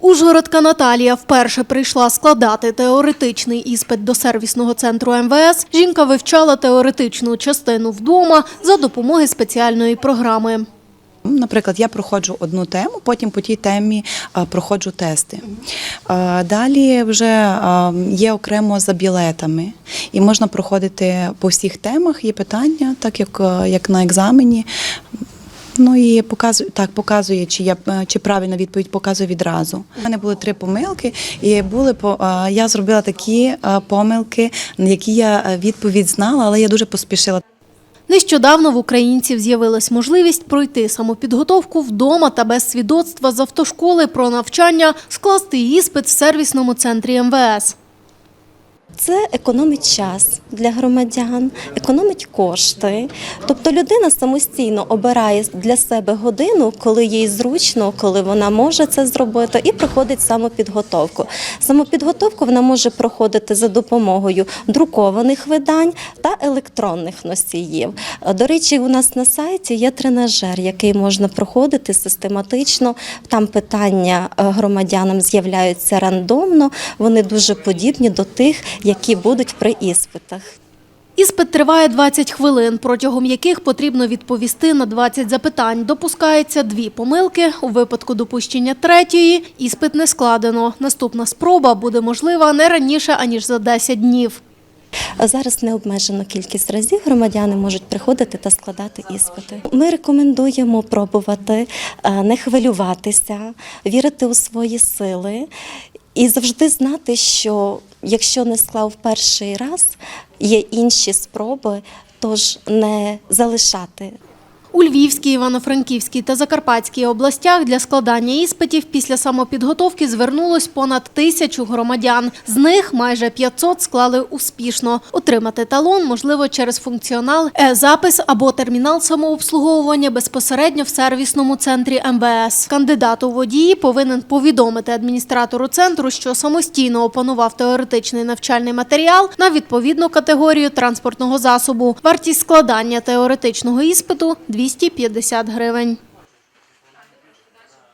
Ужгородка Наталія вперше прийшла складати теоретичний іспит до сервісного центру МВС. Жінка вивчала теоретичну частину вдома за допомоги спеціальної програми. Наприклад, я проходжу одну тему, потім по тій темі проходжу тести. Далі вже є окремо за білетами, і можна проходити по всіх темах. Є питання, так як, як на екзамені. Ну і показує так, показує, чи я е, чи правильна відповідь показує відразу. У мене були три помилки, і були по я зробила такі помилки, на які я е, відповідь знала, але я дуже поспішила. Нещодавно в українців з'явилась можливість пройти самопідготовку вдома та без свідоцтва з автошколи про навчання скласти іспит в сервісному центрі МВС. Це економить час для громадян, економить кошти. Тобто людина самостійно обирає для себе годину, коли їй зручно, коли вона може це зробити, і проходить самопідготовку. Самопідготовку вона може проходити за допомогою друкованих видань та електронних носіїв. До речі, у нас на сайті є тренажер, який можна проходити систематично. Там питання е, громадянам з'являються рандомно. Вони дуже подібні до тих, будуть при іспитах. Іспит триває 20 хвилин, протягом яких потрібно відповісти на 20 запитань. Допускається дві помилки. У випадку допущення третьої іспит не складено. Наступна спроба буде можлива не раніше, аніж за 10 днів. Зараз не обмежена кількість разів громадяни можуть приходити та складати іспити. Ми рекомендуємо пробувати, е, не хвилюватися, вірити у свої сили і завжди знати, що якщо не склав перший раз, є інші спроби, тож не залишати У Львівській, Івано-Франківській та Закарпатській областях для складання іспитів після самопідготовки звернулось понад тисячу громадян. З них майже 500 склали успішно. Отримати талон можливо через функціонал е-запис або термінал самообслуговування безпосередньо в сервісному центрі МВС. Кандидат у водії повинен повідомити адміністратору центру, що самостійно опанував теоретичний навчальний матеріал на відповідну категорію транспортного засобу. Вартість складання теоретичного іспиту 250 гривень.